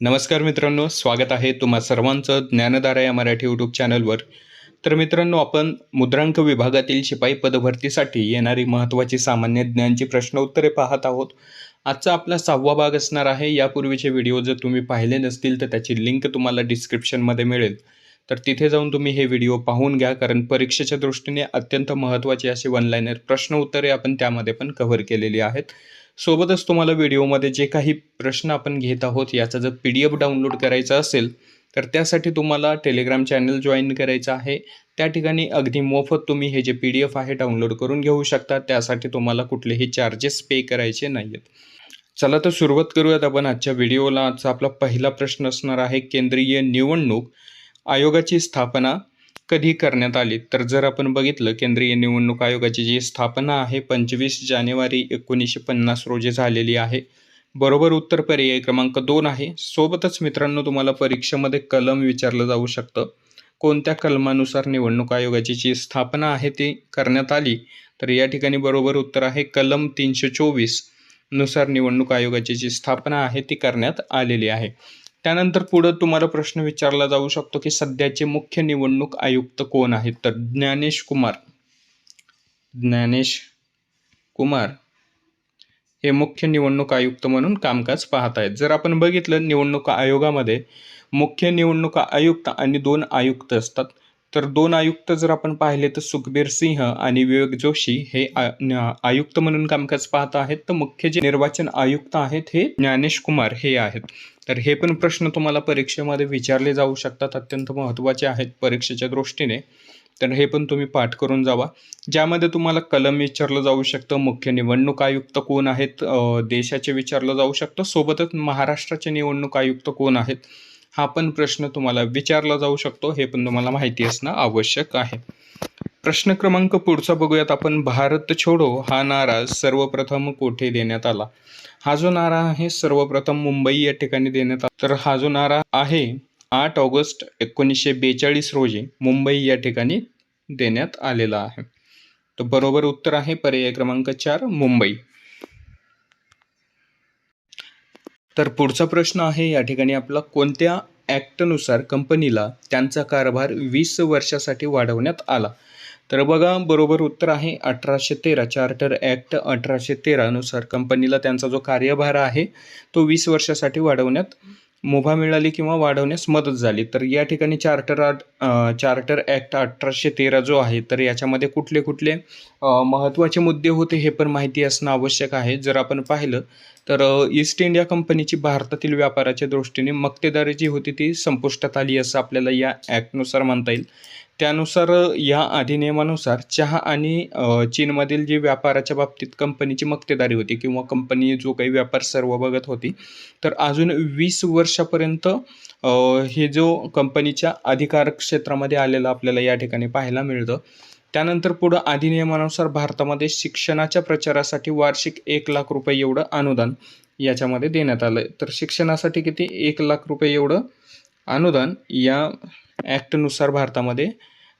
नमस्कार मित्रांनो स्वागत आहे तुम्हा सर्वांचं ज्ञानधारा या मराठी यूट्यूब चॅनलवर तर मित्रांनो आपण मुद्रांक विभागातील शिपाई पदभरतीसाठी येणारी महत्त्वाची सामान्य ज्ञानची प्रश्न उत्तरे पाहत आहोत. आजचा आपला सहावा भाग असणार आहे. यापूर्वीचे व्हिडिओ जर तुम्ही पाहिले नसतील तर त्याची लिंक तुम्हाला डिस्क्रिप्शनमध्ये मिळेल. तर तिथे जाऊन तुम्ही हे व्हिडिओ पाहून घ्या कारण परीक्षेच्या दृष्टीने अत्यंत महत्त्वाचे असे वन लाईनर प्रश्न उत्तरे आपण त्यामध्ये पण कव्हर केलेली आहेत. सोबतच तुम्हाला व्हिडिओमध्ये जे काही प्रश्न आपण घेत आहोत याचा जर पी डी एफ डाउनलोड करायचा असेल तर त्यासाठी तुम्हाला टेलिग्राम चॅनल जॉईन करायचं आहे. त्या ठिकाणी अगदी मोफत तुम्ही हे जे पी डी एफ आहे डाउनलोड करून घेऊ शकता. त्यासाठी तुम्हाला कुठलेही चार्जेस पे करायचे नाही आहेत चला तर सुरुवात करूयात आपण आजच्या व्हिडिओला. आजचा आपला पहिला प्रश्न असणार आहे केंद्रीय निवडणूक आयोगाची स्थापना कधी करण्यात आली? तर जर आपण बघितलं केंद्रीय निवडणूक आयोगाची जी स्थापना आहे पंचवीस जानेवारी एकोणीसशे पन्नास रोजी झालेली आहे. बरोबर उत्तर पर्याय क्रमांक दोन आहे. सोबतच मित्रांनो तुम्हाला परीक्षेमध्ये कलम विचारलं जाऊ शकतं. कोणत्या कलमानुसार निवडणूक आयोगाची जी स्थापना आहे ती करण्यात आली? तर या ठिकाणी बरोबर उत्तर आहे कलम तीनशे चोवीसनुसार निवडणूक आयोगाची जी स्थापना आहे ती करण्यात आलेली आहे. त्यानंतर पुढं तुम्हाला प्रश्न विचारला जाऊ शकतो की सध्याचे मुख्य निवडणूक आयुक्त कोण आहेत? तर ज्ञानेश कुमार. ज्ञानेश कुमार हे मुख्य निवडणूक आयुक्त म्हणून कामकाज पाहत आहेत जर आपण बघितलं निवडणूक आयोगामध्ये मुख्य निवडणूक आयुक्त आणि दोन आयुक्त असतात. तर दोन आयुक्त जर आपण पाहिले तर सुखबीर सिंह आणि विवेक जोशी हे आयुक्त म्हणून कामकाज पाहत आहेत. तर मुख्य जे निर्वाचन आयुक्त आहेत हे ज्ञानेश कुमार हे आहेत. तर हे पण प्रश्न तुम्हाला परीक्षेमध्ये विचारले जाऊ शकतात. अत्यंत महत्त्वाचे आहेत परीक्षेच्या दृष्टीने. तर हे पण तुम्ही पाठ करून जावा. ज्यामध्ये तुम्हाला कलम विचारलं जाऊ शकतं. मुख्य निवडणूक आयुक्त कोण आहेत? देशाचे विचारलं जाऊ शकतं. सोबतच महाराष्ट्राचे निवडणूक आयुक्त कोण आहेत? हा पण प्रश्न तुम्हाला विचारला जाऊ शकतो हे पण तुम्हाला माहिती असणं आवश्यक आहे. प्रश्न क्रमांक पुढचा बघूयात आपण. भारत छोडो हा नारा सर्वप्रथम कोठे देण्यात आला? हा जो नारा आहे सर्वप्रथम मुंबई या ठिकाणी देण्यात आला. तर हा जो नारा आहे आठ ऑगस्ट एकोणीसशे बेचाळीस रोजी मुंबई या ठिकाणी देण्यात आलेला आहे. तर बरोबर उत्तर आहे पर्याय क्रमांक चार मुंबई. तर पुढचा प्रश्न आहे या ठिकाणी आपला कोणत्या ॲक्टनुसार कंपनीला त्यांचा कारभार वीस वर्षासाठी वाढवण्यात आला? तर बघा बरोबर उत्तर आहे अठराशे तेरा. चार्टर ॲक्ट अठराशे तेरानुसार कंपनीला त्यांचा जो कार्यभार आहे तो वीस वर्षासाठी वाढवण्यात मुभा मिळाली किंवा वाढवण्यास मदत झाली. तर या ठिकाणी चार्टर आर्ट चार्टर ॲक्ट अठराशे तेरा जो आहे तर याच्यामध्ये कुठले कुठले महत्त्वाचे मुद्दे होते हे पण माहिती असणं आवश्यक आहे. जर आपण पाहिलं तर ईस्ट इंडिया कंपनीची भारतातील व्यापाराच्या दृष्टीने मक्तेदारी जी होती ती संपुष्टात आली असं आपल्याला या ॲक्टनुसार म्हणता येईल. त्यानुसार या अधिनियमानुसार चहा आणि चीनमधील जी व्यापाराच्या बाबतीत कंपनीची मक्तेदारी होती किंवा कंपनी जो काही व्यापार सर्व बघत होती तर अजून वीस वर्षापर्यंत हे जो कंपनीच्या अधिकार क्षेत्रामध्ये आलेलं आपल्याला या ठिकाणी पाहायला मिळतं. त्यानंतर पुढं अधिनियमानुसार भारतामध्ये शिक्षणाच्या प्रचारासाठी वार्षिक एक लाख रुपये एवढं अनुदान याच्यामध्ये देण्यात आलं आहे तर शिक्षणासाठी किती? एक लाख रुपये एवढं अनुदान या ॲक्टनुसार भारतामध्ये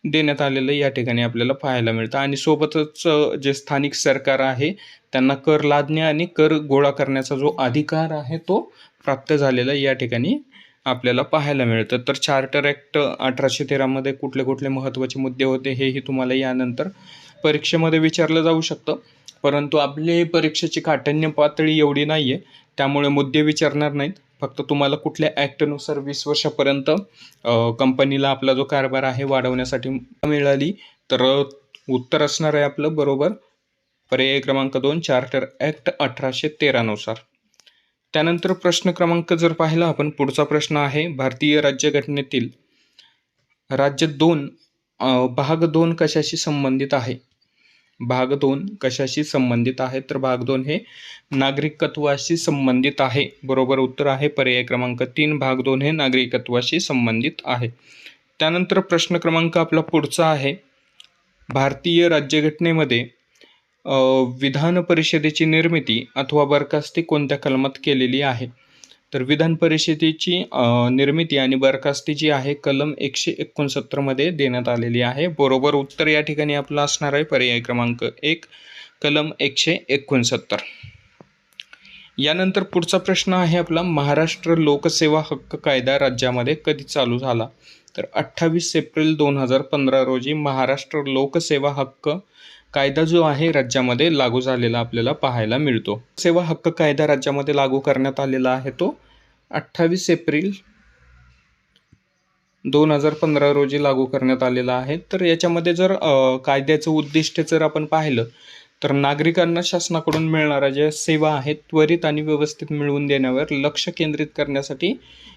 देण्यात आलेलं या ठिकाणी आपल्याला पाहायला मिळतं. आणि सोबतच जे स्थानिक सरकार आहे त्यांना कर लादणे आणि कर गोळा करण्याचा जो अधिकार आहे तो प्राप्त झालेला या ठिकाणी आपल्याला पाहायला मिळतं. तर चार्टर ॲक्ट अठराशे तेरामध्ये कुठले कुठले महत्त्वाचे मुद्दे होते हेही तुम्हाला यानंतर परीक्षेमध्ये विचारलं जाऊ शकतं. परंतु आपली परीक्षेची काठिण्य पातळी एवढी नाही आहे त्यामुळे मुद्दे विचारणार नाहीत. फक्त तुम्हाला कुठल्या ॲक्टनुसार वीस वर्षापर्यंत कंपनीला आपला जो कारभार आहे वाढवण्यासाठी मिळाली तर उत्तर असणार आहे आपलं बरोबर. पर्याय क्रमांक दोन चार्टर ॲक्ट अठराशे तेरानुसार त्यानंतर प्रश्न क्रमांक जर पाहिला आपण पुढचा प्रश्न आहे भारतीय राज्यघटनेतील राज्य दोन भाग दोन कशाशी संबंधित आहे? भाग दोन कशाशी संबंधित आहे? तर भाग दोन हे नागरिकत्वाशी संबंधित आहे. बरोबर उत्तर आहे पर्याय क्रमांक तीन भाग दोन हे नागरिकत्वाशी संबंधित आहे. त्यानंतर प्रश्न क्रमांक आपला पुढचा आहे. भारतीय राज्यघटनेमध्ये विधान परिषदेची निर्मिती अथवा बरखास्ती कोणत्या कलमात केलेली आहे? तर विधान परिषदेची निर्मिती आणि बरखास्ती जी आहे कलम एकशे एकोणसत्तरमध्ये देण्यात आलेली आहे. बरोबर उत्तर या ठिकाणी आपला असणार आहे. पर्याय क्रमांक एक कलम एकशे एकोणसत्तर. यानंतर पुढचा प्रश्न आहे आपला महाराष्ट्र लोकसेवा हक्क कायदा राज्यामध्ये कधी चालू झाला? तर अठ्ठावीस एप्रिल दोन हजार पंधरा रोजी महाराष्ट्र लोकसेवा हक्क कायदा जो आहे राज्यामध्ये लागू झालेला आपल्याला पाहायला मिळतो. सेवा हक्क कायदा राज्यामध्ये लागू करण्यात आलेला आहे तो अठ्ठावीस एप्रिल दोन हजार पंधरा रोजी लागू करण्यात आलेला आहे. तर याच्यामध्ये जर कायद्याचं उद्दिष्ट जर आपण पाहिलं तर नागरिकांना शासनाकडून मिळणाऱ्या ज्या सेवा आहेत त्वरित आणि व्यवस्थित मिळवून देण्यावर लक्ष केंद्रित करण्यासाठी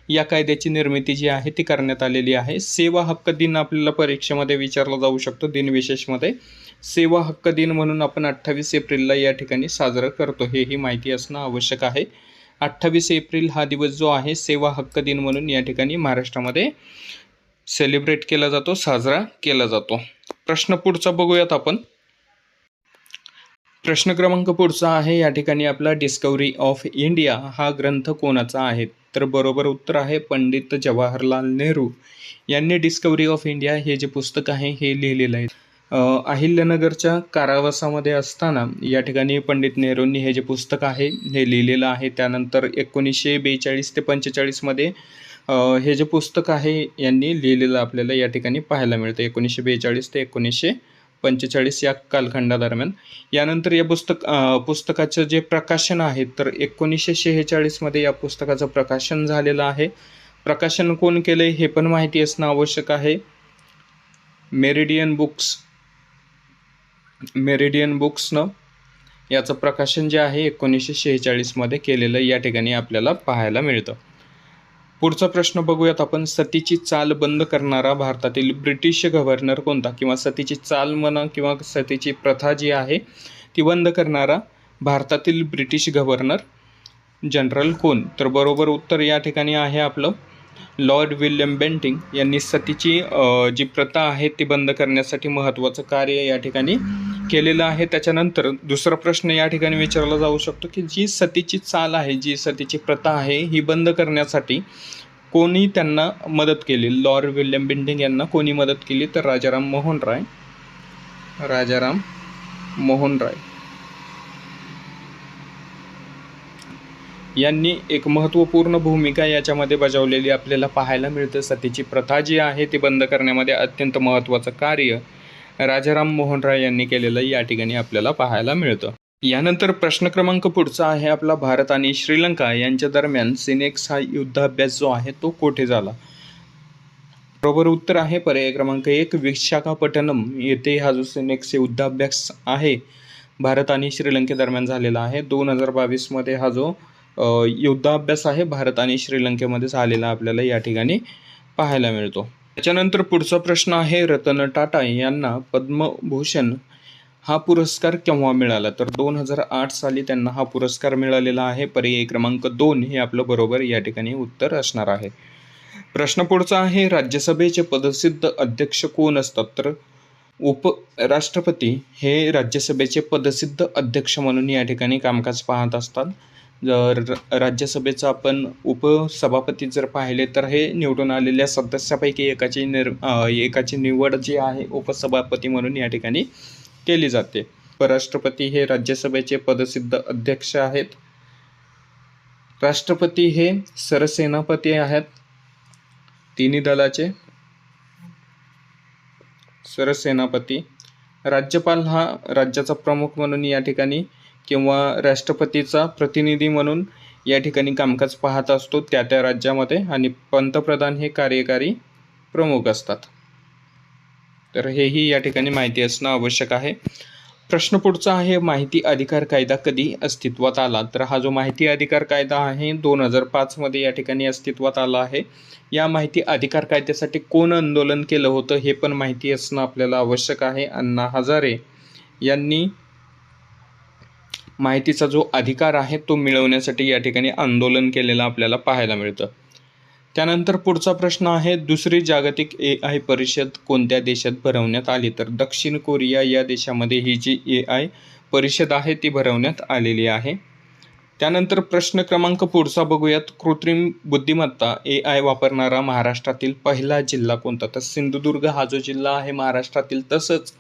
या कायद्याची निर्मिती जी आहे ती करण्यात आलेली आहे. सेवा हक्क दिन आपल्याला परीक्षेमध्ये विचारला जाऊ शकतो दिनविशेषमध्ये सेवा हक्क दिन म्हणून आपण अठ्ठावीस एप्रिलला या ठिकाणी साजरा करतो. हे ही माहिती असणं आवश्यक आहे. अठ्ठावीस एप्रिल हा दिवस जो आहे सेवा हक्क दिन म्हणून या ठिकाणी महाराष्ट्रामध्ये सेलिब्रेट केला जातो साजरा केला जातो. प्रश्न पुढचा बघूयात आपण. प्रश्न क्रमांक पुढचा आहे या ठिकाणी आपला डिस्कवरी ऑफ इंडिया हा ग्रंथ कोणाचा आहे? तर बरोबर उत्तर आहे पंडित जवाहरलाल नेहरू. यांनी डिस्कवरी ऑफ इंडिया हे जे पुस्तक आहे हे लिहिलेलं आहे. अहिल्यानगरच्या कारावासामध्ये असताना या ठिकाणी पंडित नेहरूंनी हे जे पुस्तक आहे हे लिहिलेलं आहे त्यानंतर एकोणीसशे बेचाळीस ते पंचेचाळीसमध्ये हे जे पुस्तक आहे यांनी लिहिलेलं आपल्याला या ठिकाणी पाहायला मिळतं. एकोणीसशे बेचाळीस ते एकोणीसशे पंचेचाळीस या कालखंडादरम्यान. यानंतर या पुस्तक पुस्तकाचं जे प्रकाशन आहे तर एकोणीसशे शेहेचाळीसमध्ये या पुस्तकाचं प्रकाशन झालेलं आहे. प्रकाशन कोण केलं हे पण माहिती असणं आवश्यक आहे. मेरिडियन बुक्स मेरिडियन बुक्सनं याचं प्रकाशन जे आहे एकोणीसशे शेहेचाळीसमध्ये केलेलं या ठिकाणी आपल्याला पाहायला मिळतं. पुढचा प्रश्न बघूयात आपण. सतीची चाल बंद करणारा भारतातील ब्रिटिश गव्हर्नर कोणता? किंवा सतीची चाल म्हणा किंवा सतीची प्रथा जी आहे ती बंद करणारा भारतातील ब्रिटिश गव्हर्नर जनरल कोण? तर बरोबर उत्तर या ठिकाणी आहे आपलं लॉर्ड विल्यम बेंटिंग यांनी सतीची जी प्रथा आहे ती बंद करण्यासाठी महत्त्वाचं कार्य या ठिकाणी केलेलं आहे. त्याच्यानंतर दुसरा प्रश्न या ठिकाणी विचारला जाऊ शकतो की जी सतीची चाल आहे जी सतीची प्रथा आहे ही बंद करण्यासाठी कोणी त्यांना मदत केली? लॉर विल्यम बिंडिंग यांना कोणी मदत केली? तर राजाराम मोहन राय राजाराम मोहन राय यांनी एक महत्त्वपूर्ण भूमिका याच्यामध्ये बजावलेली आपल्याला पाहायला मिळतं. सतीची प्रथा जी आहे ती बंद करण्यामध्ये अत्यंत महत्त्वाचं कार्य राजाराम मोहन राय यांनी केलेलं या ठिकाणी आपल्याला पाहायला मिळतं. यानंतर प्रश्न क्रमांक पुढचा आहे आपला भारत आणि श्रीलंका यांच्या दरम्यान सिनेक्स हा युद्धाभ्यास जो आहे तो कोठे झाला? बरोबर उत्तर आहे पर्याय क्रमांक एक विशाखापट्टणम. येथे हा जो सिनेक्स युद्धाभ्यास आहे भारत आणि श्रीलंकेदरम्यान झालेला आहे. दोन हजार बावीसमध्ये हा जो युद्धाभ्यास आहे भारत आणि श्रीलंकेमध्ये झालेला आपल्याला या ठिकाणी पाहायला मिळतो. त्याच्यानंतर पुढचा प्रश्न आहे रतन टाटा यांना पद्मभूषण हा पुरस्कार केव्हा मिळाला? तर दोन हजार आठ साली त्यांना हा पुरस्कार मिळालेला आहे. पर्याय क्रमांक दोन हे आपलं बरोबर या ठिकाणी उत्तर असणार आहे. प्रश्न पुढचा आहे राज्यसभेचे पदसिद्ध अध्यक्ष कोण असतात? तर उप राष्ट्रपती हे राज्यसभेचे पदसिद्ध अध्यक्ष म्हणून या ठिकाणी कामकाज पाहत असतात. जर राज्यसभेचं आपण उपसभापती जर पाहिले तर हे निवडून आलेल्या सदस्यापैकी एकाची निर एकाची निवड जी आहे उपसभापती म्हणून या ठिकाणी केली जाते. उपराष्ट्रपती हे राज्यसभेचे पदसिद्ध अध्यक्ष आहेत. राष्ट्रपती हे सरसेनापती आहेत. तिन्ही दलाचे सरसेनापती. राज्यपाल हा राज्याचा प्रमुख म्हणून या ठिकाणी किंवा राष्ट्रपतीचा प्रतिनिधी म्हणून या ठिकाणी कामकाज पाहत असतो त्या त्या राज्यामध्ये. आणि पंतप्रधान हे कार्यकारी प्रमुख असतात. तर हेही या ठिकाणी माहिती असणं आवश्यक आहे. प्रश्न पुढचा आहे माहिती अधिकार कायदा कधी अस्तित्वात आला? तर हा जो माहिती अधिकार कायदा आहे दोन हजार पाचमध्ये या ठिकाणी अस्तित्वात आला आहे. या माहिती अधिकार कायद्यासाठी कोण आंदोलन केलं होतं हे पण माहिती असणं आपल्याला आवश्यक आहे. अण्णा हजारे यांनी माहितीचा जो अधिकार आहे तो मिळवण्यासाठी या ठिकाणी आंदोलन केलेलं आपल्याला पाहायला मिळतं. त्यानंतर पुढचा प्रश्न आहे दुसरी जागतिक ए आय परिषद कोणत्या देशात भरवण्यात आली? तर दक्षिण कोरिया या देशामध्ये ही जी ए आय परिषद आहे ती भरवण्यात आलेली आहे. त्यानंतर प्रश्न क्रमांक पुढचा बघूयात. कृत्रिम बुद्धिमत्ता ए आय वापरणारा महाराष्ट्रातील पहिला जिल्हा कोणता? तर सिंधुदुर्ग हा जो जिल्हा आहे महाराष्ट्रातील तसंच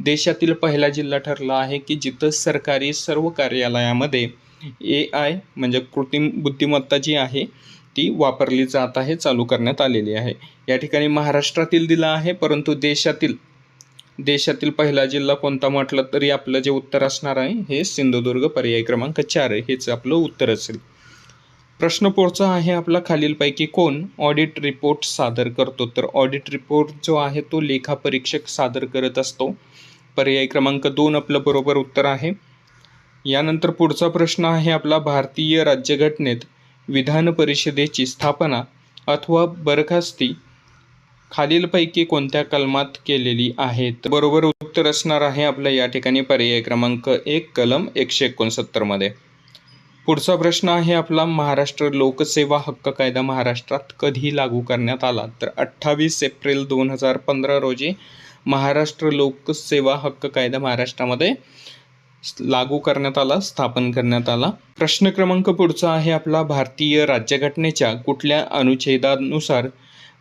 देशातील पहिला जिल्हा ठरला आहे की जिथं सरकारी सर्व कार्यालयामध्ये ए आय म्हणजे कृत्रिम बुद्धिमत्ता जी आहे ती वापरली जात आहे चालू करण्यात आलेली आहे. या ठिकाणी महाराष्ट्रातील दिला आहे परंतु देशातील देशातील पहिला जिल्हा कोणता म्हटलं तरी आपलं जे उत्तर असणार आहे हे सिंधुदुर्ग पर्याय क्रमांक चार आहे. हेच आपलं उत्तर असेल. प्रश्न पुढचा आहे आपला खालीलपैकी कोण ऑडिट रिपोर्ट सादर करतो? तर ऑडिट रिपोर्ट जो आहे तो लेखापरीक्षक सादर करत असतो. पर्याय क्रमांक दोन आपलं बरोबर उत्तर आहे. यानंतर पुढचा प्रश्न आहे आपला भारतीय राज्यघटनेत विधान परिषदेची स्थापना अथवा बरखास्ती खालीलपैकी कोणत्या कलमात केलेली आहे? बरोबर उत्तर असणार आहे आपल्या या ठिकाणी पर्याय क्रमांक एक कलम एकशे एकोणसत्तरमध्ये पुढचा प्रश्न आहे आपला महाराष्ट्र लोकसेवा हक्क कायदा महाराष्ट्रात कधी लागू करण्यात आला? तर अठ्ठावीस एप्रिल दोन हजार पंधरा रोजी महाराष्ट्र लोकसेवा हक्क कायदा महाराष्ट्रामध्ये लागू करण्यात आला स्थापन करण्यात आला. प्रश्न क्रमांक पुढचा आहे आपला भारतीय राज्यघटनेच्या कुठल्या अनुच्छेदानुसार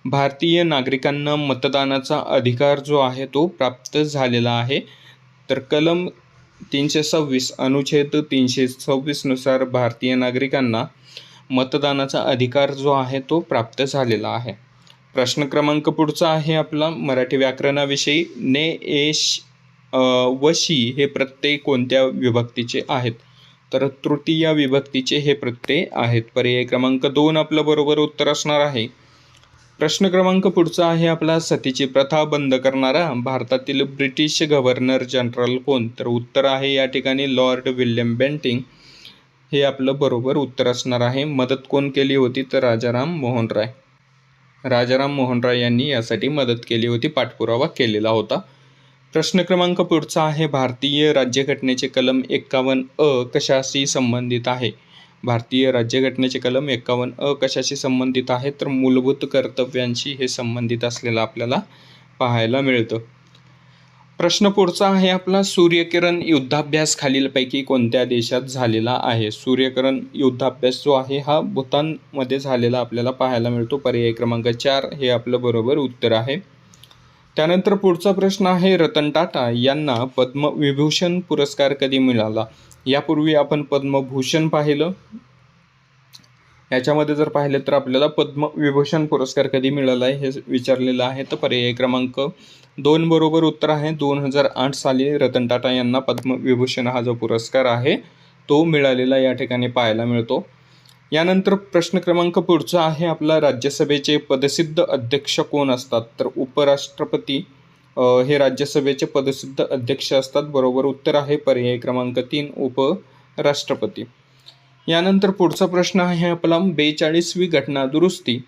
भारतीय नागरिकांना मतदानाचा अधिकार जो आहे तो प्राप्त झालेला आहे? तर कलम तीनशे सव्वीस अनुच्छेद तीनशे सव्वीसनुसार भारतीय नागरिकांना मतदानाचा अधिकार जो आहे तो प्राप्त झालेला आहे. प्रश्न क्रमांक पुढचा आहे आपला मराठी व्याकरणाविषयी. ने एश वशी हे प्रत्यय कोणत्या विभक्तीचे आहेत? तर तृतीय विभक्तीचे हे प्रत्यय आहेत. पर्याय क्रमांक दोन आपलं बरोबर उत्तर असणार आहे. प्रश्न क्रमांक पुढचा आहे आपला सतीची प्रथा बंद करणारा भारतातील ब्रिटिश गव्हर्नर जनरल कोण? तर उत्तर आहे या ठिकाणी लॉर्ड विल्यम बेंटिंग. हे आपलं बरोबर उत्तर असणार आहे. मदत कोण केली होती? तर राजाराम मोहन राय. राजाराम मोहन राय यांनी यासाठी मदत केली होती पाठपुरावा केलेला होता. प्रश्न क्रमांक पुढचा आहे भारतीय राज्यघटनेचे कलम एक्कावन्न अ कशाशी संबंधित आहे? भारतीय राज्यघटनेचे कलम एक्कावन्न अ कशाशी संबंधित आहे? तर मूलभूत कर्तव्यांशी हे संबंधित असलेलं आपल्याला पाहायला मिळतं. प्रश्न पुढचा आहे आपला. सूर्यकिरण युद्धाभ्यास खालीलपैकी कोणत्या देशात झालेला आहे? सूर्यकिरण युद्धाभ्यास जो आहे हा भूतानमध्ये झालेला आपल्याला पाहायला मिळतो. पर्याय क्रमांक चार हे आपलं बरोबर उत्तर आहे. त्यानंतर पुढचा प्रश्न आहे रतन टाटा यांना पद्मविभूषण पुरस्कार कधी मिळाला? यापूर्वी आपण पद्मभूषण पाहिलं. याच्यामध्ये जर पाहिलं तर आपल्याला पद्मविभूषण पुरस्कार कधी मिळाला आहे हे विचारलेलं आहे. तर पर्याय क्रमांक दोन बरोबर उत्तर आहे. दोन हजार आठ साली रतन टाटा यांना पद्मविभूषण हा जो पुरस्कार आहे तो मिळालेला या ठिकाणी पाहायला मिळतो. यानंतर प्रश्न क्रमांक पुढचा आहे. आपला राज्यसभेचे पदसिद्ध अध्यक्ष कोण असतात? तर उपराष्ट्रपती हे राज्यसभेचे पदसिद्ध अध्यक्ष असतात. बरोबर उत्तर आहे. पर्याय क्रमांक तीन उपराष्ट्रपती. यानंतर पुढचा प्रश्न आहे आपला बेचाळीसवी घटना दुरुस्ती.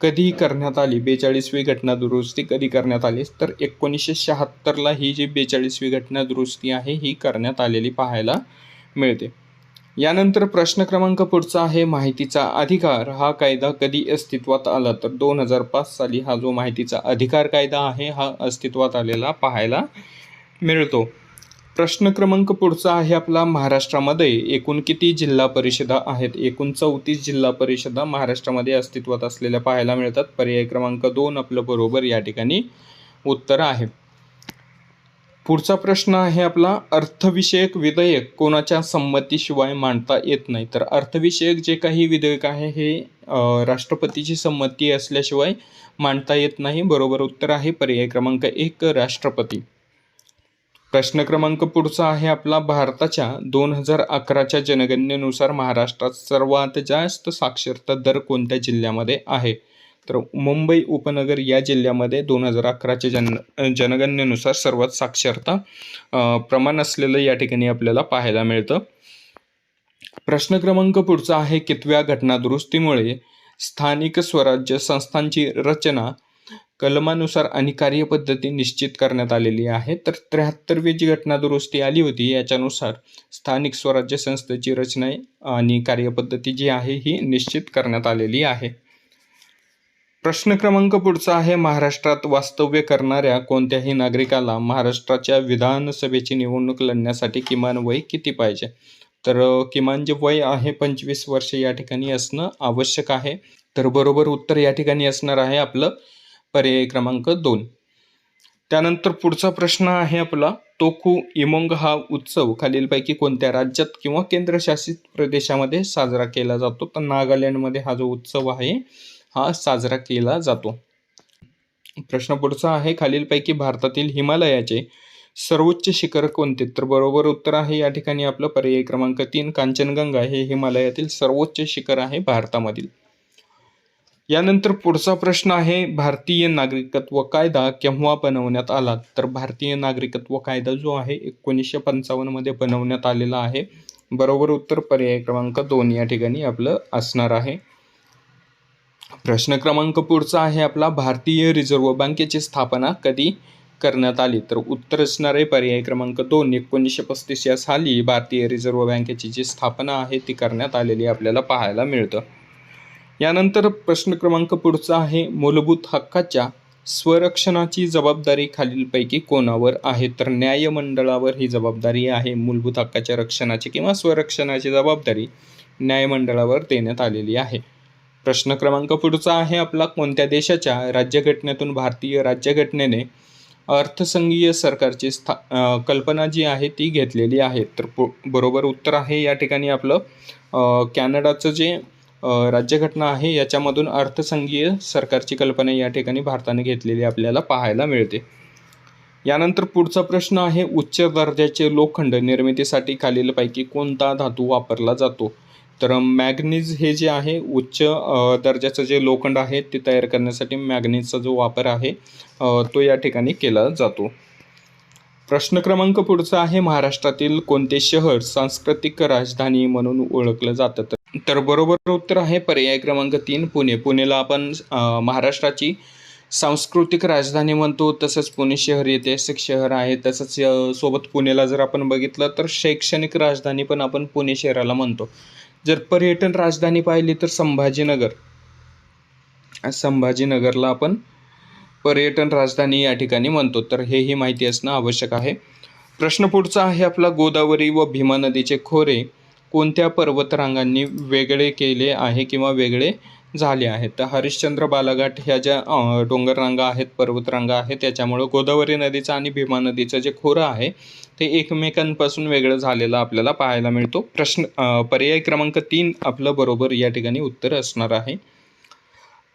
कधी करण्यात आली? बेचाळीसवी घटना दुरुस्ती कधी करण्यात आली? तर एकोणीसशे शहात्तरला ही जी बेचाळीसवी घटना दुरुस्ती आहे ही करण्यात आलेली पाहायला मिळते. यानंतर प्रश्न क्रमांक पुढचा आहे माहितीचा अधिकार. हा कायदा कधी अस्तित्वात आला? तर दोन हजार पाच साली हा जो माहितीचा अधिकार कायदा आहे हा अस्तित्वात आलेला पाहायला मिळतो. प्रश्न क्रमांक पुढचा आहे आपला. महाराष्ट्रामध्ये एकूण किती जिल्हा परिषदा आहेत? एकूण चौतीस जिल्हा परिषदा महाराष्ट्रामध्ये अस्तित्वात असलेल्या पाहायला मिळतात. पर्याय क्रमांक दोन आपलं बरोबर या ठिकाणी उत्तर आहे. पुढचा प्रश्न आहे आपला. अर्थविषयक विधेयक कोणाच्या संमतीशिवाय मांडता येत नाही? तर अर्थविषयक जे काही विधेयक आहे हे राष्ट्रपतीची संमती असल्याशिवाय मांडता येत नाही. बरोबर उत्तर आहे. पर्याय क्रमांक एक राष्ट्रपती. प्रश्न क्रमांक पुढचा आहे आपला. भारताच्या दोन हजार अकराच्या जनगणनेनुसार महाराष्ट्रात सर्वात जास्त साक्षरता दर कोणत्या जिल्ह्यामध्ये आहे? तर मुंबई उपनगर या जिल्ह्यामध्ये दोन हजार अकराच्या जन जनगणनेनुसार सर्वात साक्षरता प्रमाण असलेलं या ठिकाणी आपल्याला पाहायला मिळतं. प्रश्न क्रमांक पुढचा आहे कितव्या घटनादुरुस्तीमुळे स्थानिक स्वराज्य संस्थांची रचना कलमानुसार आणि कार्यपद्धती निश्चित करण्यात आलेली आहे. तर त्र्याहत्तरवी जी घटना दुरुस्ती आली होती याच्यानुसार स्थानिक स्वराज्य संस्थेची रचना आणि कार्यपद्धती जी आहे ही निश्चित करण्यात आलेली आहे. प्रश्न क्रमांक पुढचा आहे महाराष्ट्रात वास्तव्य करणाऱ्या कोणत्याही नागरिकाला महाराष्ट्राच्या विधानसभेची निवडणूक लढण्यासाठी किमान वय किती पाहिजे? तर किमान जे वय आहे पंचवीस वर्ष या ठिकाणी असणं आवश्यक आहे. तर बरोबर उत्तर या ठिकाणी असणार आहे आपलं पर्याय क्रमांक दोन. त्यानंतर पुढचा प्रश्न आहे आपला तोखू इमोंग हा उत्सव खालीलपैकी कोणत्या राज्यात किंवा केंद्रशासित प्रदेशामध्ये साजरा केला जातो? तर नागालँडमध्ये हा जो उत्सव आहे हा साजरा केला जातो. प्रश्न पुढचा आहे खालीलपैकी भारतातील हिमालयाचे सर्वोच्च शिखर कोणते? तर बरोबर उत्तर आहे या ठिकाणी आपलं पर्याय क्रमांक तीन कांचनगंगा हे हिमालयातील सर्वोच्च शिखर आहे भारतामधील. यानंतर पुढचा प्रश्न आहे भारतीय नागरिकत्व कायदा केव्हा बनवण्यात आला? तर भारतीय नागरिकत्व कायदा जो आहे एकोणीसशे पंचावन्नमध्ये बनवण्यात आलेला आहे. बरोबर उत्तर पर्याय क्रमांक दोन या ठिकाणी आपलं असणार आहे. प्रश्न क्रमांक पुढचा आहे आपला भारतीय रिझर्व्ह बँकेची स्थापना कधी करण्यात आली? तर उत्तर असणारे पर्याय क्रमांक दोन एकोणीसशे पस्तीस या साली भारतीय रिझर्व्ह बँकेची जी स्थापना आहे ती करण्यात आलेली आपल्याला पाहायला मिळतं. यानंतर प्रश्न क्रमांक पुढचा आहे मूलभूत हक्काच्या स्वरक्षणाची जबाबदारी खालीलपैकी कोणावर आहे? तर न्यायमंडळावर ही जबाबदारी आहे. मूलभूत हक्काच्या रक्षणाची किंवा स्वरक्षणाची जबाबदारी न्यायमंडळावर देण्यात आलेली आहे. प्रश्न क्रमांक पुढचा आहे आपला कोणत्या देशाच्या राज्यघटनेतून भारतीय राज्यघटनेने अर्थसंघीय सरकारची स्था कल्पना जी आहे ती घेतलेली आहे? तर पु- बरोबर उत्तर आहे या ठिकाणी आपलं कॅनडाचं जे राज्यघटना आहे याच्यामधून अर्थसंघीय सरकारची कल्पना या ठिकाणी भारताने घेतलेली आपल्याला पाहायला मिळते. यानंतर पुढचा प्रश्न आहे उच्च दर्जाचे लोखंड निर्मितीसाठी खालीलपैकी कोणता धातू वापरला जातो? तर मॅग्नीज हे जे आहे उच्च दर्जाचं जे लोखंड आहे ते तयार करण्यासाठी मॅग्नीजचा जो वापर आहे तो या ठिकाणी केला जातो. प्रश्न क्रमांक पुढचा आहे महाराष्ट्रातील कोणते शहर सांस्कृतिक राजधानी म्हणून ओळखलं जातं? तर- बरोबर उत्तर आहे. पर्याय क्रमांक तीन पुणे. पुणेला आपण महाराष्ट्राची सांस्कृतिक राजधानी म्हणतो. तसंच पुणे शहर ऐतिहासिक शहर आहे. तसंच सोबत पुणेला जर आपण बघितलं तर शैक्षणिक राजधानी पण आपण पुणे शहराला म्हणतो. जर पर्यटन राजधानी पाहिली तर संभाजीनगर. संभाजीनगरला आपण पर्यटन राजधानी या ठिकाणी म्हणतो. तर हेही माहिती असणं आवश्यक आहे. प्रश्न पुढचा आहे आपला. गोदावरी व भीमा नदीचे खोरे कोणत्या पर्वतरांगांनी वेगळे केले आहे किंवा वेगळे झाले आहेत? तर हरिश्चंद्र बालाघाट ह्या ज्या डोंगररांगा आहेत पर्वतरांगा आहेत त्याच्यामुळं गोदावरी नदीचं आणि भीमा नदीचं जे खोरं आहे ते एकमेकांपासून वेगळं झालेलं आपल्याला पाहायला मिळतो. प्रश्न पर्याय क्रमांक तीन आपलं बरोबर या ठिकाणी उत्तर असणार आहे.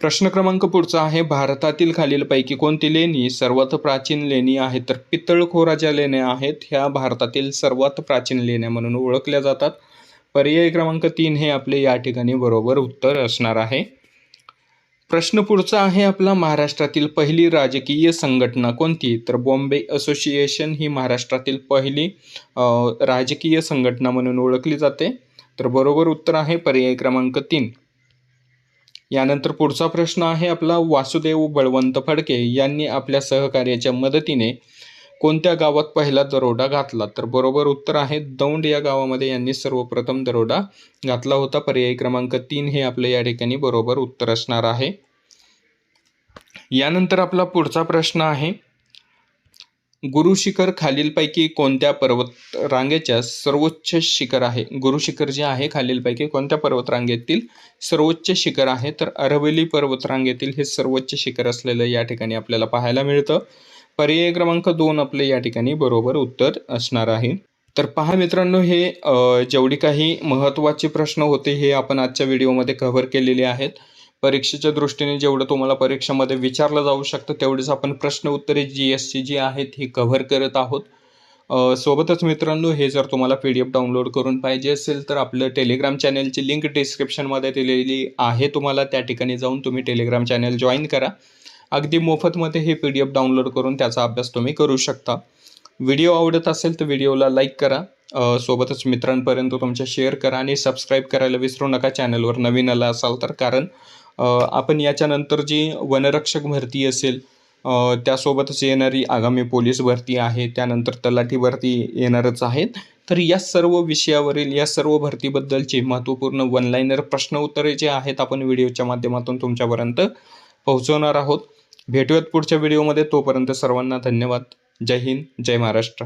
प्रश्न क्रमांक पुढचा आहे भारतातील खालीलपैकी कोणती लेणी सर्वात प्राचीन लेणी आहेत तर पितळखोरा ज्या लेण्या आहेत ह्या भारतातील सर्वात प्राचीन लेण्या म्हणून ओळखल्या जातात. पर्याय क्रमांक तीन हे आपले या ठिकाणी बरोबर उत्तर असणार आहे. प्रश्न पुढचा आहे आपला महाराष्ट्रातील पहिली राजकीय संघटना कोणती? तर बॉम्बे असोसिएशन ही महाराष्ट्रातील पहिली राजकीय संघटना म्हणून ओळखली जाते. तर बरोबर उत्तर आहे पर्याय क्रमांक तीन. यानंतर पुढचा प्रश्न आहे आपला वासुदेव बळवंत फडके यांनी आपल्या सहकार्याच्या मदतीने कोणत्या गावात पहिला दरोडा घातला? तर बरोबर उत्तर आहे दौंड या गावामध्ये यांनी सर्वप्रथम दरोडा घातला होता. पर्याय क्रमांक तीन हे आपलं या ठिकाणी बरोबर उत्तर असणार आहे. यानंतर आपला पुढचा प्रश्न आहे गुरुशिखर खालीलपैकी कोणत्या पर्वत रांगेच्या सर्वोच्च शिखर आहे? गुरुशिखर जे आहे खालीलपैकी कोणत्या पर्वतरांगेतील सर्वोच्च शिखर आहे? तर अरवली पर्वतरांगेतील हे सर्वोच्च शिखर असलेलं या ठिकाणी आपल्याला पाहायला मिळतं. पर्याय क्रमांक दोन आपले या ठिकाणी बरोबर उत्तर असणार आहे. तर पहा मित्रांनो हे जेवढी काही महत्त्वाचे प्रश्न होते हे आपण आजच्या व्हिडिओमध्ये कव्हर केलेले आहेत. परीक्षेच्या दृष्टीने जेवढं तुम्हाला परीक्षेमध्ये विचारलं जाऊ शकतं तेवढेच आपण प्रश्न उत्तरे जी एस ची जी आहेत ही कव्हर करत आहोत. सोबतच मित्रांनो हे जर तुम्हाला पी डी एफ डाउनलोड करून पाहिजे असेल तर आपलं टेलिग्राम चॅनलची लिंक डिस्क्रिप्शनमध्ये दिलेली आहे. तुम्हाला त्या ठिकाणी जाऊन तुम्ही टेलिग्राम चॅनल जॉईन करा. अगदी मोफतमध्ये हे पी डी एफ डाउनलोड करून त्याचा अभ्यास तुम्ही करू शकता. व्हिडिओ आवडत असेल तर व्हिडिओला लाईक करा. सोबतच मित्रांपर्यंत तुमच्या शेअर करा आणि सबस्क्राईब करायला विसरू नका चॅनलवर नवीन आला असाल तर. कारण आपण याच्यानंतर जी वनरक्षक भरती असेल त्यासोबतच येणारी आगामी पोलीस भरती आहे त्यानंतर तलाठी भरती येणारच आहेत. तर या सर्व विषयावरील या सर्व भरतीबद्दलचे महत्त्वपूर्ण वनलाईनर प्रश्न उत्तरे जे आहेत आपण व्हिडिओच्या माध्यमातून तुमच्यापर्यंत पोहोचवणार आहोत. भेटूयात पुढच्या व्हिडिओमध्ये. तोपर्यंत सर्वांना धन्यवाद. जय हिंद जय महाराष्ट्र.